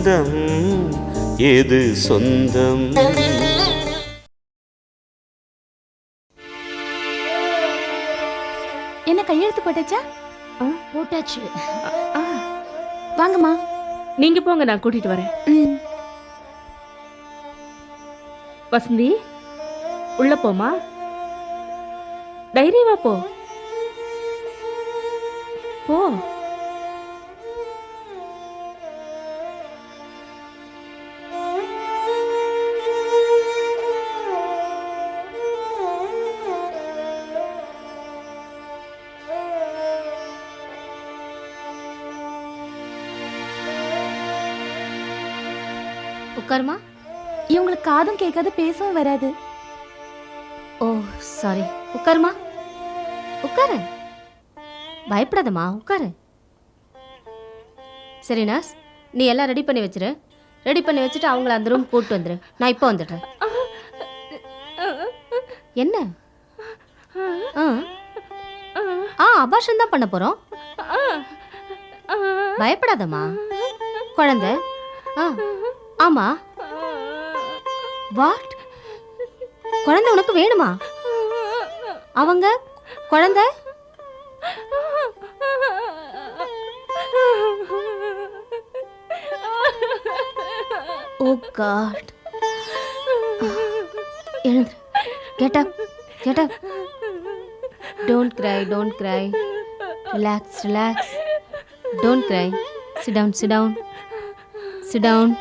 பந்தம் எது சொந்தம்? என்ன கையெழுத்து போட்டாச்சா? போட்டாச்சு. வாங்கம்மா. நீங்க போங்க நான் கூட்டிட்டு வரேன். வசந்தி உள்ள போமா தைரியமா போ. போ. உட்காருமா? இவங்களுக்கு காதும் கேட்காது பேசவும் வராது. ஓ சாரி உட்காருமா? உட்காரு. பயப்படாதம்மா உட்காரு. சரி நர்ஸ் நீ எல்லாம் ரெடி பண்ணி வச்சிரு. ரெடி பண்ணி வச்சுட்டு அவங்கள அந்த ரூம் கூட்டு வந்துரு. நான் இப்போ வந்துடுறேன். என்ன? ஆ? ஆ அபாஷன் தான் பண்ண போறோம். பயப்படாதம்மா. குழந்தை. ஆ. ஆமா. வாட் குழந்தை உனக்கு வேணுமா? அவங்க குழந்தை? ஓ காட் எழுந்து. Get up get up don't cry don't cry relax relax don't cry sit down sit down sit down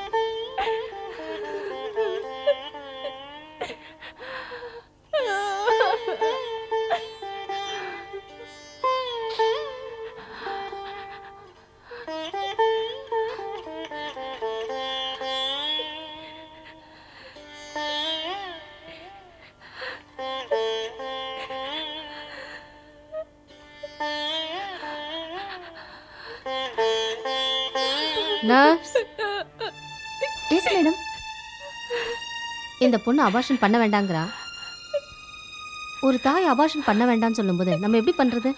nurse yes madam இந்த பொண்ணு அபார்ஷன் பண்ண வேண்டாங்கிறா. ஒரு தாய் அபார்ஷன் பண்ண வேண்டாம்னு சொல்லும்போது நம்ம எப்படி பண்றது?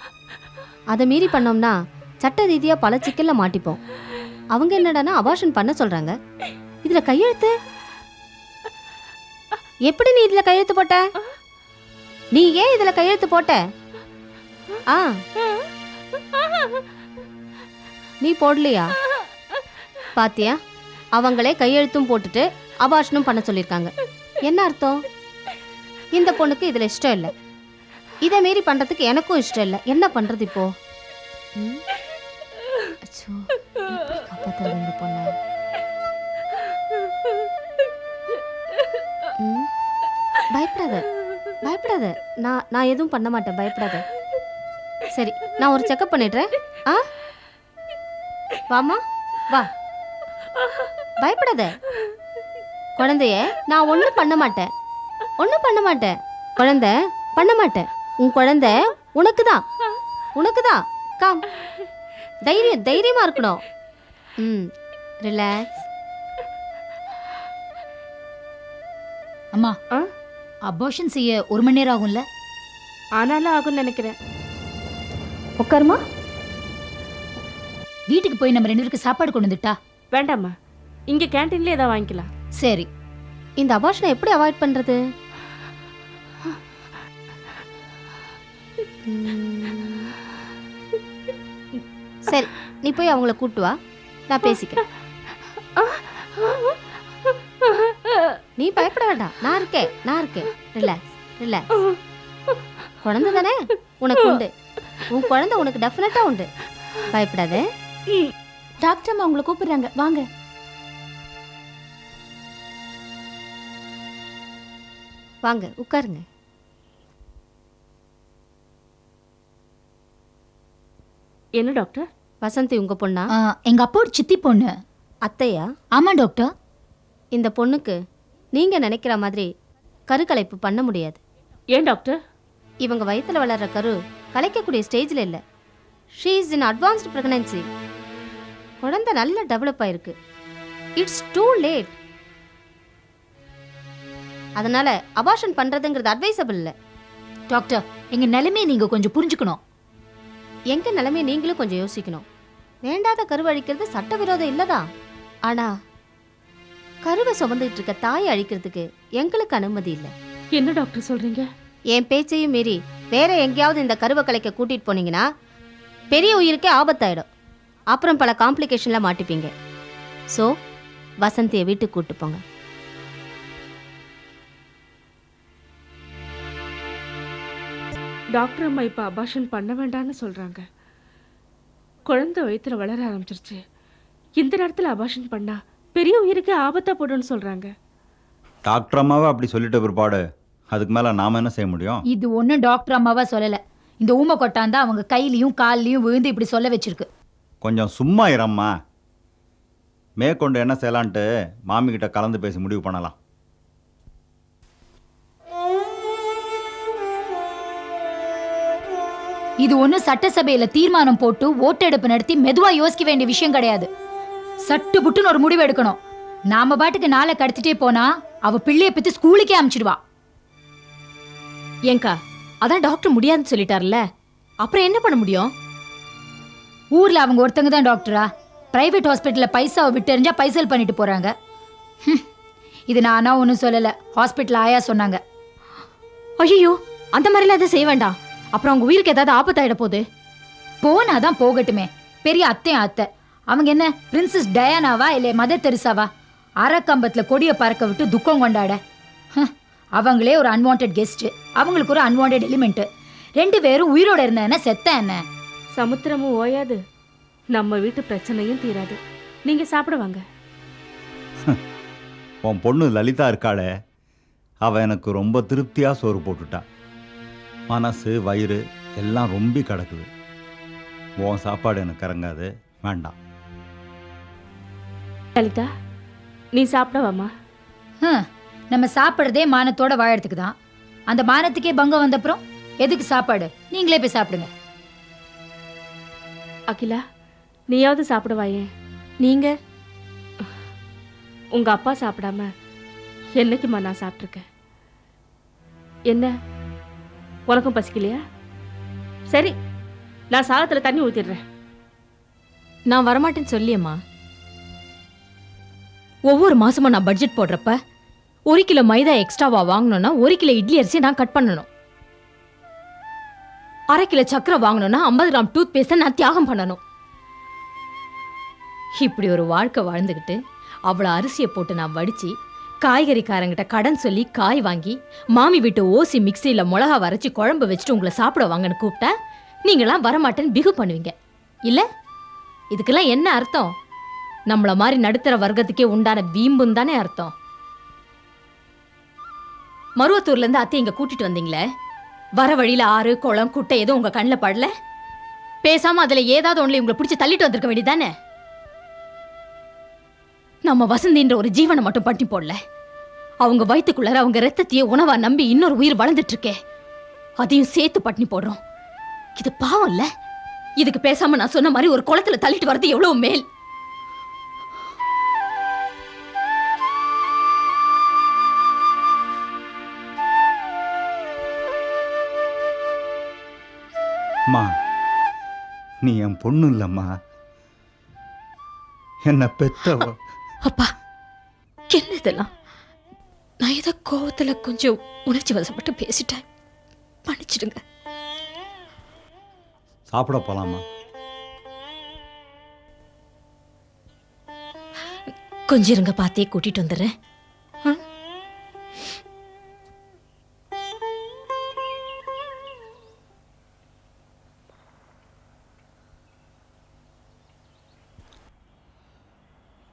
அதை மீறி பண்ணோம்னா சட்ட ரீதியா பல சிக்கல்ல மாட்டிப்போம். அவங்க என்னடான்னா அபார்ஷன் பண்ண சொல்றாங்க. இதுல கையெழுத்து? எப்படி நீ இதுல கையெழுத்து போட்ட? நீ ஏன் இதுல கையெழுத்து போட்ட? ஆ. நீ போடலையா? பாத்தியா? அவங்களே கையெழுத்தும் போட்டுட்டு அபார்ஷனும் பண்ண சொல்லியிருக்காங்க என்ன அர்த்தம்? இந்த பொண்ணுக்கு இதில் இஷ்டம் இல்லை. இதை மீறி பண்ணுறதுக்கு எனக்கும் இஷ்டம் இல்லை. என்ன பண்ணுறது இப்போ? இந்த பயப்படாத. பயப்படாத. நான் நான் எதுவும் பண்ண மாட்டேன். பயப்படாத. சரி நான் ஒரு செக்கப் பண்ணிடுறேன். ஆ? வாமா வா. பயப்படாத. குழந்தைய நான் ஒன்றும் பண்ண மாட்டேன். ஒன்றும் பண்ண மாட்டேன். குழந்தை பண்ண மாட்டேன். உன் குழந்தை உனக்கு தான் உனக்கு தான் காம் தைரியம் தைரியமா இருக்கணும். ம் ரிலாக்ஸ் அம்மா ஆ? அபார்ஷன் செய்ய ஒரு மணி நேரம் ஆகும்ல? ஆனாலும் ஆகும்னு நினைக்கிறேன். உட்காருமா? வீட்டுக்கு போய் நம்ம ரெண்டு பேருக்கு சாப்பாடு கொண்டு வந்துட்டா? வேண்டாம்மா. இங்க கேன்டீன்ல ஏதாவது வாங்கிக்கலாம். சரி. இந்த அபார்ஷனை எப்படி அவாய்ட் பண்றது. சரி நீ போய் அவங்கள கூட்டு வா. நான் பேசிக்கிறேன். நீ பயப்பட வேண்டாம். நான் இருக்கேன். நான் இருக்கேன். ரிலாக்ஸ் ரிலாக்ஸ் குழந்தை தானே? உனக்கு உண்டு. உன் குழந்தை உனக்கு டெஃபினட்டா உண்டு. பயப்படாத. டாக்டர் அம்மா உங்களை கூப்பிடுறாங்க. வாங்க. வாங்க உட்காருங்க. என்ன டாக்டர்? வசந்தி உங்க பொண்ணா? எங்க அப்பாவோட சித்தி பொண்ணு. அத்தையா? ஆமா டாக்டர். இந்த பொண்ணுக்கு நீங்க நினைக்கிற மாதிரி கருக்கலைப்பு பண்ண முடியாது. ஏன் டாக்டர்? இவங்க வயித்துல வளர்ற கரு கலைக்கக்கூடிய ஸ்டேஜில் இல்லை. She is in advanced pregnancy குழந்தை நல்ல டெவலப் ஆயிருக்கு. இட்ஸ் டூ லேட் அதனால அபார்ஷன் பண்றதுங்கிறது அட்வைசபிள் இல்லை. டாக்டர் எங்க நிலைமையை நீங்க கொஞ்சம் புரிஞ்சுக்கணும். எங்க நிலைமையை நீங்களும் கொஞ்சம் யோசிக்கணும். வேண்டாத கருவழிக்கிறது சட்டவிரோதம் இல்லதான் ஆனா கருவை சுமந்துட்டு இருக்க தாயை அழிக்கிறதுக்கு எங்களுக்கு அனுமதி இல்லை. என்ன டாக்டர் சொல்றீங்க? என் பேச்சையும் மீறி வேற எங்கேயாவது இந்த கருவை கலைக்க கூட்டிட்டு போனீங்கன்னா பெரிய உயிருக்கே ஆபத்தாயிடும். அப்புறம் பல காம்ப்ளிகேஷன்ல மாட்டிப்பீங்க. ஸோ வசந்தியை வீட்டுக்கு கூட்டு போங்க. டாக்டர் அம்மா இப்ப அபாஷன் பண்ண வேண்டாம்னு சொல்றாங்க. குழந்தை வயித்துல வளர ஆரம்பிச்சிருச்சு. இந்த நேரத்துல அபாஷன் பண்ணா பெரிய உயிருக்கு ஆபத்தா போடுன்னு சொல்றாங்க. டாக்டர் அம்மாவை அப்படி சொல்லிட்ட பிற்பாடு அதுக்கு மேலே நாம் என்ன செய்ய முடியும்? இது ஒன்றும் டாக்டர் அம்மாவா சொல்லல. இந்த ஊமை கொட்டாந்தா அவங்க கையிலயும் கால்லையும் விழுந்து இப்படி சொல்ல வச்சிருக்கு. கொஞ்சம் சும்மா இரம்மா. மேற்கொண்டு என்ன செய்யலான்ட்டு மாமிக்கிட்ட கலந்து பேசி முடிவு பண்ணலாம். இது ஒன்றும் சட்டசபையில தீர்மானம் போட்டு ஓட்டெடுப்பு நடத்தி மெதுவா யோசிக்க வேண்டிய விஷயம் கிடையாது. சட்டு புட்டுன்னு ஒரு முடிவு எடுக்கணும். நாம பாட்டுக்கு நாளை கடத்திட்டே போனா அவ பிள்ளைய பத்தி ஸ்கூலுக்கே அனுப்பிச்சிடுவா ஏங்கா அதான் டாக்டர் முடியாதுன்னு சொல்லிட்டார்ல. அப்புறம் என்ன பண்ண முடியும்? ஊர்ல அவங்க ஒருத்தங்க தான் டாக்டரா பிரைவேட் ஹாஸ்பிட்டல்ல பைசாவை விட்டு பைசல் பண்ணிட்டு போறாங்க. இது நானா ஒன்றும் சொல்லலை. ஹாஸ்பிட்டல் ஆயா சொன்னாங்க. ஐயோ அந்த மாதிரிலாம் எதுவும் செய்ய வேண்டாம். அப்புறம் அவங்க உயிருக்கு ஏதாவது ஆபத்தாயிட போகுது. போனாதான் போகட்டுமே. பெரிய அத்தையும் அத்தை. அவங்க என்ன பிரின்சஸ் டயானாவா இல்லை மதர் தெரிசாவா அரக்கம்பத்தில் கொடியை பறக்க விட்டு துக்கம் கொண்டாட. அவங்களே ஒரு அன்வான்ட் கெஸ்ட் அவங்களுக்கு ஒரு அன்வான்ட் எலிமெண்ட் ரெண்டு பேரும் உயிரோட இருந்த என்ன? செத்த என்ன? சமுத்திரமும் ஓயாது. நம்ம வீட்டு பிரச்சனையும் தீராது. நீங்க சாப்பிட வாங்க. உன் பொண்ணு லலிதா இருக்காளே. அவள் எனக்கு ரொம்ப திருப்தியாக சோறு போட்டுட்டா. மனசு வயிறு எல்லாம் ரொம்பி கிடக்குது. உன் சாப்பாடு எனக்கு இறங்காது வேண்டாம். லலிதா நீ சாப்பிட வாமா ஹம், நம்ம சாப்பிடுறதே மானத்தோட வாழறதுக்கு தான். அந்த மானத்துக்கே பங்கம் வந்தப்புறம் எதுக்கு சாப்பாடு? நீங்களே போய் சாப்பிடுங்க. அகிலா நீயாவது சாப்பிட வாயேன் நீங்க. உங்க அப்பா சாப்பிடாம என்னைக்குமா நான் சாப்பிட்ருக்கேன் என்ன? உனக்கும் பசிக்கலையா? சரி நான் சாதத்துல தண்ணி ஊத்திடுறேன். நான் வரமாட்டேன்னு சொல்லியம்மா. ஒவ்வொரு மாசமும் நான் பட்ஜெட் போடுறப்ப ஒரு கிலோ மைதா எக்ஸ்ட்ராவா வாங்கணும்னா ஒரு கிலோ இட்லி அரிசி நான் கட் பண்ணணும். அரை கிலோ சக்கரை வாங்கணும்னா ஐம்பது கிராம் டூத் பேஸ்ட்டை நான் தியாகம் பண்ணணும். இப்படி ஒரு வாழ்க்கை வாழ்ந்துக்கிட்டு அவ்வளோ அரிசியை போட்டு நான் வடித்து காய்கறிக்காரங்கிட்ட கடன் சொல்லி காய் வாங்கி மாமி வீட்டு ஓசி மிக்சியில் மிளகா வரைச்சி குழம்பு வச்சுட்டு உங்களை சாப்பிட வாங்கன்னு கூப்பிட்டா நீங்களாம் வரமாட்டேன்னு பிகு பண்ணுவீங்க. இல்லை? இதுக்கெல்லாம் என்ன அர்த்தம்? நம்மளை மாதிரி நடுத்தர வர்க்கத்துக்கே உண்டான வீம்புன்னு தானே அர்த்தம். மருவத்தூர்ல இருந்து அத்தை இங்க கூட்டிட்டு வந்தீங்களே? வர வழியில ஆறு குளம் குட்டை எதுவும் உங்க கண்ணில் படல? பேசாம அதுல ஏதாவது ஒண்ணுல உங்களை பிடிச்சி தள்ளிட்டு வந்திருக்க வேண்டியதானே நம்ம வசந்தின்ற ஒரு ஜீவனை மட்டும் பண்ணி போடல. அவங்க வயிற்றுக்குள்ளார அவங்க ரத்தத்தையே உணவா நம்பி இன்னொரு உயிர் வளர்ந்துட்டு இருக்கே அதையும் சேர்த்து பட்டினி போடுறோம். இது பாவம் இல்ல? இதுக்கு பேசாம நான் சொன்ன மாதிரி ஒரு குளத்துல தள்ளிட்டு வர்றது எவ்வளவு மேல்? அம்மா நீ என் பொண்ணு இல்லைம்மா. என்னை பெத்தவ அப்பா என்ன இதெல்லாம்? நான் ஏதோ கோவத்துல கொஞ்சம் உணர்ச்சி வசப்பட்டு பேசிட்டேன். மன்னிச்சிடுங்க. சாப்பிட போலாமா கொஞ்சம் இருங்க பார்த்தே கூட்டிட்டு வந்துடுறேன்.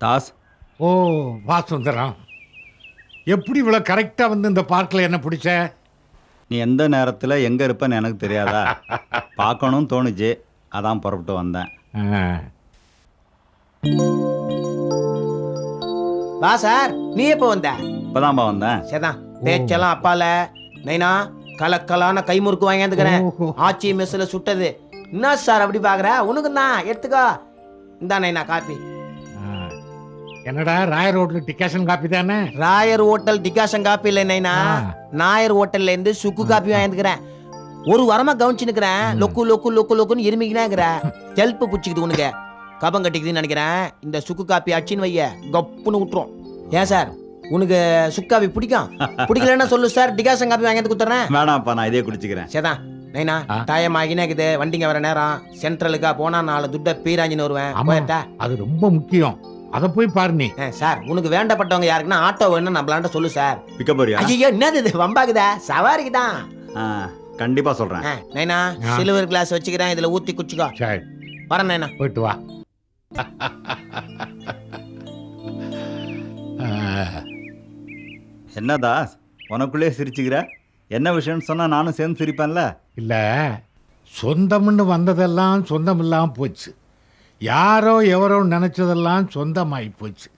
தாஸ். ஓ வா சுந்தரம். எப்படி இவ்வளோ கரெக்டாக வந்து இந்த பார்க்கில் என்ன பிடிச்ச? நீ எந்த நேரத்தில் எங்கே இருப்பேன்னு எனக்கு தெரியாதா? பார்க்கணும்னு தோணுச்சு. அதான் புறப்பட்டு வந்தேன். வா சார். நீ எப்போ வந்த? இப்போதான்ப்பா வந்தேன். சரிதான். பேச்செல்லாம் அப்பால. நைனா கலக்கலான கைமுறுக்கு வாங்கியாந்துக்கிறேன். ஆச்சி மெஸ்ல சுட்டது. என்ன சார் அப்படி பாக்குற உனக்கு தான் எடுத்துக்கோ. இந்தா நைனா காப்பி. என்னடா ராயர் ரோட்ல டிகாஷன் காப்பி தானே? ராயர் ஹோட்டல் டிகாஷன் காப்பி இல்லை நைனா. நாயர் ஹோட்டல்ல இருந்து சுக்கு காப்பி வாங்கிக்கிறேன் ஒரு வாரமா கவனிச்சு நிக்கிறேன். லொக்கு லொக்கு லொக்கு லொக்குன்னு இருமிக்கினாங்கிற ஜெல்ப்பு பிடிச்சிக்குது உனக்கு. கபம் கட்டிக்குதுன்னு நினைக்கிறேன். இந்த சுக்கு காப்பி அடிச்சின்னு வைய. கப்புன்னு விட்டுரும் ஏன் சார்? உனக்கு சுக்காபி பிடிக்கும்? பிடிக்கலன்னா சொல்லு சார். டிகாசன் காப்பி வாங்கி வந்து கொடுத்துறேன் வேணாம்ப்பா நான் இதே குடிச்சுக்கிறேன். சரிதான் நைனா. டைம் ஆகினாக்குது. வண்டிங்க வர நேரம். சென்ட்ரலுக்கா போனா நாலு துட்ட பீராஞ்சின்னு வருவேன். அது ரொம்ப முக்கியம். அதை போய் பாரு நீ. சார் உனக்கு வேண்டப்பட்டவங்க யாருக்குன்னா ஆட்டோ வேணும் நம்மளாண்ட சொல்லு சார். பிக்க போறியா ஐயோ என்னது இது? வம்பாக்குதா சவாரிக்கு தான். கண்டிப்பா சொல்றேன். நைனா. சில்வர் கிளாஸ் வச்சுக்கிறேன் இதுல ஊத்தி குச்சிக்கோ. சரி. வரேன் நைனா. போயிட்டு வா. ஆ, என்ன தாஸ்? உனக்குள்ளே சிரிச்சுக்கிற? என்ன விஷயம்னு சொன்னா நானும் சேர்ந்து சிரிப்பேன்ல? இல்ல சொந்தம்னு வந்ததெல்லாம் சொந்தம் இல்லாம போச்சு. யாரோ எவரோ நினைச்சதெல்லாம் சொந்தமாகி போச்சு.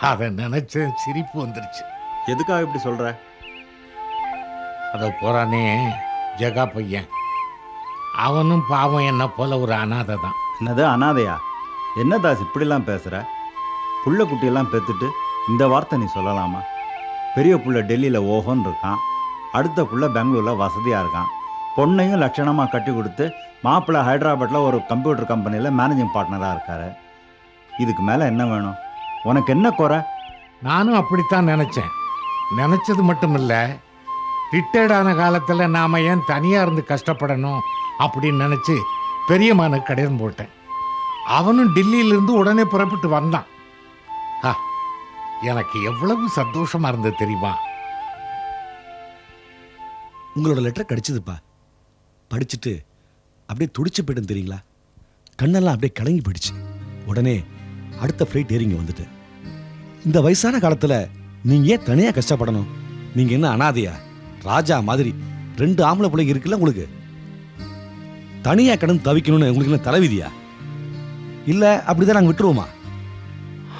அதை நினைச்ச சிரிப்பு வந்துருச்சு. எதுக்காக இப்படி சொல்ற? அதை போறானே ஜெகா பையன். அவனும் பாவம் என்ன போல ஒரு அனாதை தான். என்னது அனாதையா? என்ன தாஸ் இப்படிலாம் பேசுற? புள்ள குட்டியெல்லாம் பெத்துட்டு இந்த வார்த்தை நீ சொல்லலாமா? பெரிய புள்ள டெல்லியில் ஓஹோன்னு இருக்கான். அடுத்த புள்ள பெங்களூரில் வசதியாக இருக்கான். பொண்ணையும் லட்சணமாக கட்டி கொடுத்து மாப்பிள்ளை ஹைதராபாத்தில் ஒரு கம்ப்யூட்டர் கம்பெனியில் மேனேஜிங் பார்ட்னராக இருக்காரு. இதுக்கு மேலே என்ன வேணும்? உனக்கு என்ன குறை? நானும் அப்படித்தான் நினைச்சேன். நினைச்சது மட்டும் இல்ல ரிட்டையர்ட் ஆன காலத்துல நாம ஏன் தனியா இருந்து கஷ்டப்படணும் அப்படின்னு நினைச்சு பெரியம்மானுக்கு கடிதம் போட்டேன். அவனும் டெல்லியில இருந்து உடனே புறப்பட்டு வந்தான். ஆ, எனக்கு எவ்வளவு சந்தோஷமா இருந்தது தெரியுமா? உங்களோட லெட்டர் கிடைச்சதுப்பா. படிச்சுட்டு அப்படியே துடிச்சு போயிடும் தெரியுங்களா? கண்ணெல்லாம் அப்படியே கலங்கி போயிடுச்சு. உடனே அடுத்த ஃப்ளைட் ஏறிங்க வந்துட்டேன் இந்த வயசான காலத்துல நீங்க ஏன் தனியா கஷ்டப்படணும்? நீங்க என்ன அனாதையா? ராஜா மாதிரி ரெண்டு ஆம்பளை பிள்ளைங்க இருக்குல்ல உங்களுக்கு? தனியா கடன் தவிக்கணும்னு உங்களுக்கு என்ன தலைவிதியா? இல்லை அப்படிதான் நாங்கள் விட்டுருவோமா?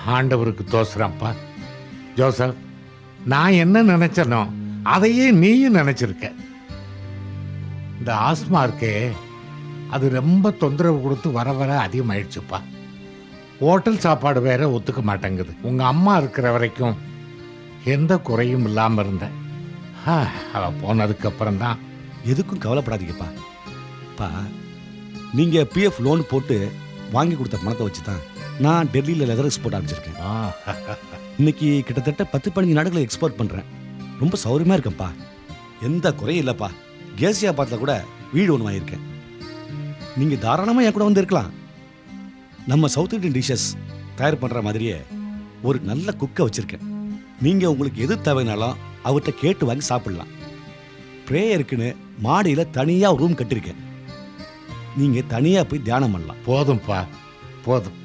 ஆண்டவருக்கு தோசுறான்ப்பா ஜோசப் நான் என்ன நினைச்சனோ அதையே நீயும் நினைச்சிருக்க. இந்த ஆஸ்மா இருக்கே அது ரொம்ப தொந்தரவு கொடுத்து வர வர அதிகமாயிடுச்சுப்பா. ஹோட்டல் சாப்பாடு வேற ஒத்துக்க மாட்டேங்குது. உங்க அம்மா இருக்கிற வரைக்கும் எந்த குறையும் இல்லாம இருந்தேன் ஆ, அவ போனதுக்கு அப்புறம் தான். எதுக்கும் கவலைப்படாதீங்கப்பா. பா நீங்க பிஎஃப் லோன் போட்டு வாங்கி கொடுத்த பணத்தை வச்சு தான் நான் டெல்லியில் லெதர் எக்ஸ்போர்ட் ஆரம்பிச்சிருக்கேன் இன்னைக்கு கிட்டத்தட்ட பத்து பதினஞ்சு நாடுகளை எக்ஸ்போர்ட் பண்றேன். ரொம்ப சௌரியமா இருக்கேன்ப்பா. எந்த குறையும் இல்லப்பா. கேசியாபாத்தில் கூட வீடு ஒன்று வாங்கியிருக்கேன். நீங்க தாராளமா என் கூட வந்து இருக்கலாம். நம்ம சவுத் இண்டியன் டிஷ்ஷஸ் தயார் பண்ற மாதிரியே ஒரு நல்ல குக்கை வச்சிருக்கேன். நீங்க உங்களுக்கு எது தேவைனாலும் அவர்கிட்ட கேட்டு வாங்கி சாப்பிடலாம். ப்ரேயருக்குன்னு மாடியில தனியா ரூம் கட்டியிருக்கேன் நீங்க தனியா போய் தியானம் பண்ணலாம். போதும்ப்பா போதும்.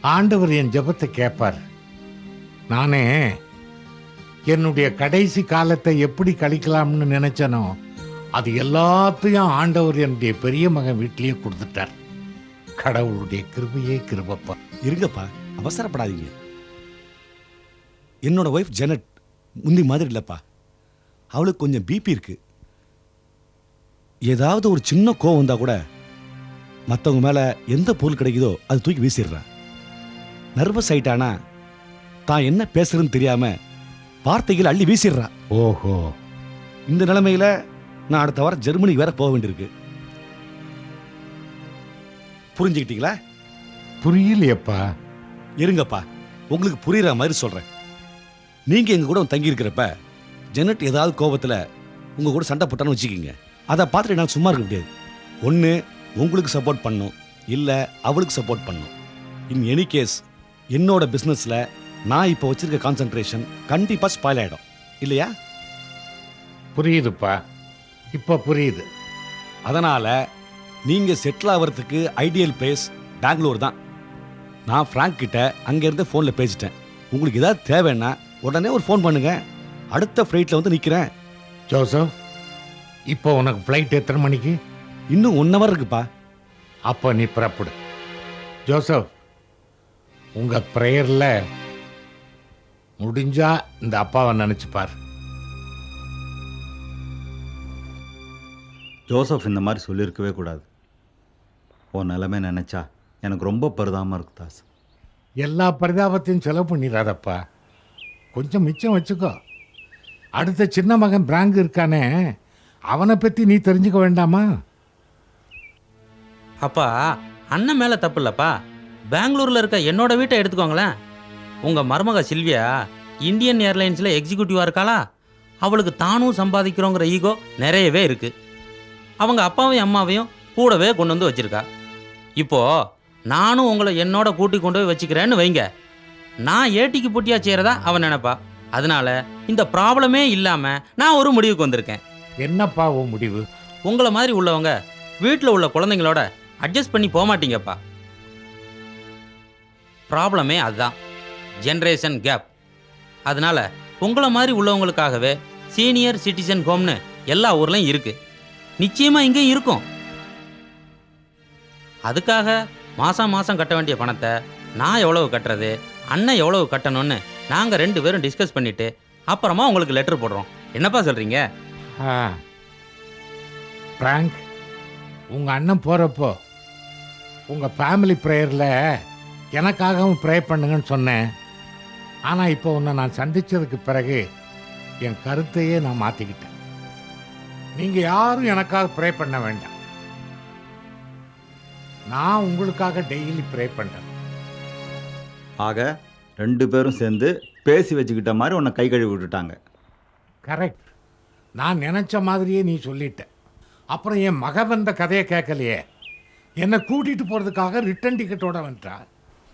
ஆண்டவர் என் ஜெபத்தை கேட்பார். நானே என்னுடைய கடைசி காலத்தை எப்படி கழிக்கலாம்னு நினைச்சனோ அது எல்லாத்தையும் ஆண்டவர் என்னுடைய பெரிய மகன் வீட்டிலேயே கொடுத்துட்டார். கடவுளுடைய கிருபையே கிருபப்பா. இருங்கப்பா அவசரப்படாதீங்க. என்னோட ஒய்ஃப் ஜெனட் முந்தி மாதிரி இல்லப்பா. அவளுக்கு கொஞ்சம் பிபி இருக்கு. ஏதாவது ஒரு சின்ன கோவம் வந்தா கூட மற்றவங்க மேல எந்த பொருள் கிடைக்குதோ அது தூக்கி வீசிடுறா நர்வஸ் ஆயிட்டானா தான் என்ன பேசுறதுன்னு தெரியாம வார்த்தைகள் அள்ளி வீசிடுறா. ஓஹோ. இந்த நிலைமையில நான் அடுத்த வாரம் ஜெர்மனிக்கு வேற போக வேண்டியிருக்கு. புரிஞ்சுக்கிட்டீங்களா? புரியலையப்பா. இருங்கப்பா உங்களுக்கு புரியுற மாதிரி சொல்றேன். நீங்க எங்க கூட தங்கி இருக்கிறப்ப ஜெனட் ஏதாவது கோபத்துல உங்க கூட சண்டை போட்டான்னு வச்சுக்கிங்க. அதை பார்த்துட்டு நான் சும்மா இருக்க முடியாது. ஒன்று உங்களுக்கு சப்போர்ட் பண்ணும். இல்லை அவளுக்கு சப்போர்ட் பண்ணும். இன் எனி கேஸ் என்னோட பிஸ்னஸில் நான் இப்போ வச்சிருக்க கான்சென்ட்ரேஷன் கண்டிப்பாக ஸ்பாயில் ஆகிடும் இல்லையா? புரியுதுப்பா. இப்போ புரியுது. அதனால நீங்க செட்டில் ஆகிறதுக்கு ஐடியல் பிளேஸ் பெங்களூர் தான். நான் ஃப்ராங்க் கிட்ட அங்கேருந்து ஃபோனில் பேசிட்டேன். உங்களுக்கு ஏதாவது தேவைன்னா உடனே ஒரு ஃபோன் பண்ணுங்க. அடுத்த ஃப்ளைட்டில் வந்து நிற்கிறேன் ஜோசப் இப்போ உனக்கு ஃப்ளைட் எத்தனை மணிக்கு? இன்னும் ஒன் ஹவர் இருக்குப்பா. அப்போ நீ புறப்படு. ஜோசப் உங்க ப்ரேயரில் முடிஞ்சா இந்த அப்பாவை நினைச்சு ஜோசப் இந்த மாதிரி சொல்லியிருக்கவே கூடாது. உன் நிலைமை நினச்சா எனக்கு ரொம்ப பரிதாபமாக இருக்கு தாஸ். எல்லா பரிதாபத்தையும் செலவு பண்ணிடாதப்பா. கொஞ்சம் மிச்சம் வச்சுக்கோ. அடுத்த சின்ன மகன் பிராங்க் இருக்கானே அவனை பற்றி நீ தெரிஞ்சுக்க வேண்டாமா? அப்பா அண்ணன் மேலே தப்பு இல்லைப்பா. பெங்களூரில் இருக்க என்னோட வீட்டை எடுத்துக்கோங்களேன். உங்கள் மருமக சில்வியா இந்தியன் ஏர்லைன்ஸில் எக்ஸிக்யூட்டிவாக இருக்காளா? அவளுக்கு தானும் சம்பாதிக்கிறோங்கிற ஈகோ நிறையவே இருக்குது அவங்க அப்பாவையும் அம்மாவையும் கூடவே கொண்டு வந்து வச்சிருக்கா. இப்போது நானும் உங்களை என்னோட கூட்டி கொண்டு போய் வச்சுக்கிறேன்னு வைங்க. நான் ஏட்டிக்கு போட்டியாக செய்கிறதா அவன் நினைப்பா. அதனால இந்த ப்ராப்ளமே இல்லாமல் நான் ஒரு முடிவுக்கு வந்திருக்கேன். என்னப்பா உன் முடிவு? உங்களை மாதிரி உள்ளவங்க வீட்டில் உள்ள குழந்தைங்களோட அட்ஜஸ்ட் பண்ணி போக மாட்டீங்கப்பா. ப்ராப்ளமே அதுதான். ஜென்ரேஷன் கேப் அதனால உங்களை மாதிரி உள்ளவங்களுக்காகவே சீனியர் சிட்டிசன் ஹோம்னு எல்லா ஊர்லையும் இருக்கு. நிச்சயமாக இங்கே இருக்கும். அதுக்காக மாதம் மாதம் கட்ட வேண்டிய பணத்தை நான் எவ்வளவு கட்டுறது அண்ணன் எவ்வளவு கட்டணும்னு நாங்கள் ரெண்டு பேரும் டிஸ்கஸ் பண்ணிட்டு அப்புறமா உங்களுக்கு லெட்டர் போடுறோம். என்னப்பா சொல்கிறீங்க பிராங்க் உங்கள் அண்ணன் போகிறப்போ உங்கள் ஃபேமிலி ப்ரேயரில் எனக்காகவும் ப்ரே பண்ணுங்கன்னு சொன்னேன். ஆனால் இப்போ உன்னை நான் சந்திச்சதுக்கு பிறகு என் கருத்தையே நான் மாற்றிக்கிட்டேன் நீங்கள் யாரும் எனக்காக ப்ரே பண்ண வேண்டாம். நான் உங்களுக்காக டெய்லி ப்ரே பண்ணுறேன் ஆக ரெண்டு பேரும் சேர்ந்து பேசி வச்சுக்கிட்ட மாதிரி உன்னை கை கழுவி விட்டுட்டாங்க. கரெக்ட் நான் நினச்ச மாதிரியே நீ சொல்லிட்ட. அப்புறம் என் மக வந்த கதையை கேட்கலையே. என்னை கூட்டிகிட்டு போகிறதுக்காக ரிட்டன் டிக்கெட்டோட வந்துட்டா?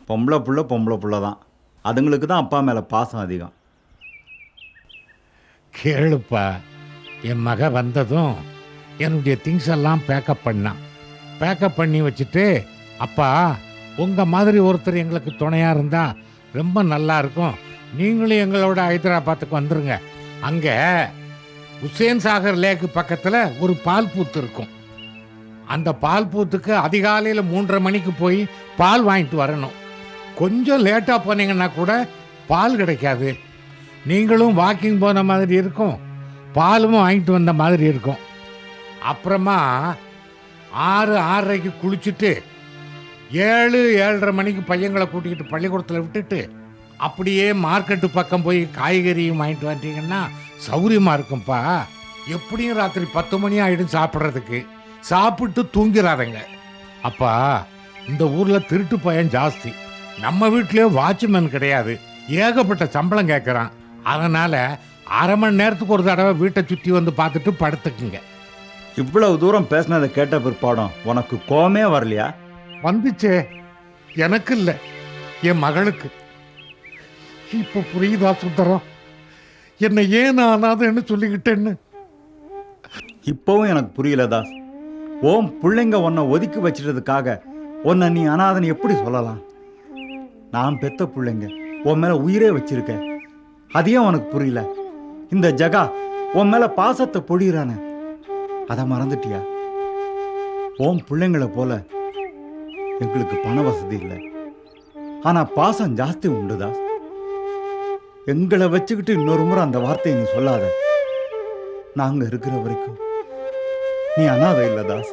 பொம்பளை புள்ள பொம்பளை புள்ள தான் அதுங்களுக்கு தான் அப்பா மேலே பாசம் அதிகம். கேளுப்பா. என் மக வந்ததும் என்னுடைய திங்ஸ் எல்லாம் பேக்கப் பண்ணான் பேக்கப் பண்ணி வச்சுட்டு அப்பா உங்கள் மாதிரி ஒருத்தர் எங்களுக்கு துணையாக இருந்தால் ரொம்ப நல்லா இருக்கும். நீங்களும் எங்களோட ஹைதராபாத்துக்கு வந்துடுங்க அங்கே உசேன் சாகர் லேக்கு பக்கத்தில் ஒரு பால் பூத்து இருக்கும். அந்த பால் பூத்துக்கு அதிகாலையில் மூன்றரை மணிக்கு போய் பால் வாங்கிட்டு வரணும். கொஞ்சம் லேட்டாக போனீங்கன்னா கூட பால் கிடைக்காது. நீங்களும் வாக்கிங் போன மாதிரி இருக்கும். பாலும் வாங்கிட்டு வந்த மாதிரி இருக்கும். அப்புறமா ஆறு ஆறரைக்கு குளிச்சுட்டு ஏழு ஏழரை மணிக்கு பையங்களை கூட்டிக்கிட்டு பள்ளிக்கூடத்தில் விட்டுட்டு அப்படியே மார்க்கெட்டு பக்கம் போய் காய்கறியும் வாங்கிட்டு வந்துட்டீங்கன்னா சௌரியமாக இருக்கும்ப்பா எப்படியும் ராத்திரி பத்து மணி ஆகிடும் சாப்பிட்றதுக்கு. சாப்பிட்டு தூங்கிறாதங்க அப்பா இந்த ஊரில் திருட்டு பையன் ஜாஸ்தி. நம்ம வீட்லயே வாட்ச்மேன் கிடையாது. ஏகப்பட்ட சம்பளம் கேட்குறான் அதனால் அரை மணி நேரத்துக்கு ஒரு தடவை வீட்டை சுற்றி வந்து பார்த்துட்டு படுத்துக்குங்க. இவ்வளவு தூரம் பேசினதை கேட்ட பிற்பாடும் உனக்கு கோமே வரலையா? வந்துச்சே. எனக்கு இல்லை. என் மகளுக்கு. இப்போ புரியுதா சுந்தரம்? என்னை ஏன் அனாதைன்னு சொல்லிக்கிட்டேன்னு? இப்போவும் எனக்கு புரியல தாஸ். ஓம் பிள்ளைங்க உன்னை ஒதுக்கி வச்சிட்டதுக்காக உன்னை நீ அனாதனை எப்படி சொல்லலாம்? நான் பெத்த பிள்ளைங்க. உன் மேல உயிரே வச்சிருக்கேன். அதையும் உனக்கு புரியல. இந்த ஜகா உன் மேல பாசத்தை பொழியிறானே. அதை மறந்துட்டியா? உன் பிள்ளைங்களை போல எங்களுக்கு பண வசதி இல்லை. ஆனா பாசம் ஜாஸ்தி உண்டுதா எங்களை வச்சுக்கிட்டு இன்னொரு முறை அந்த வார்த்தையை நீ சொல்லாத. நாங்க இருக்கிற வரைக்கும் நீ அனாதை இல்லை தாஸ்.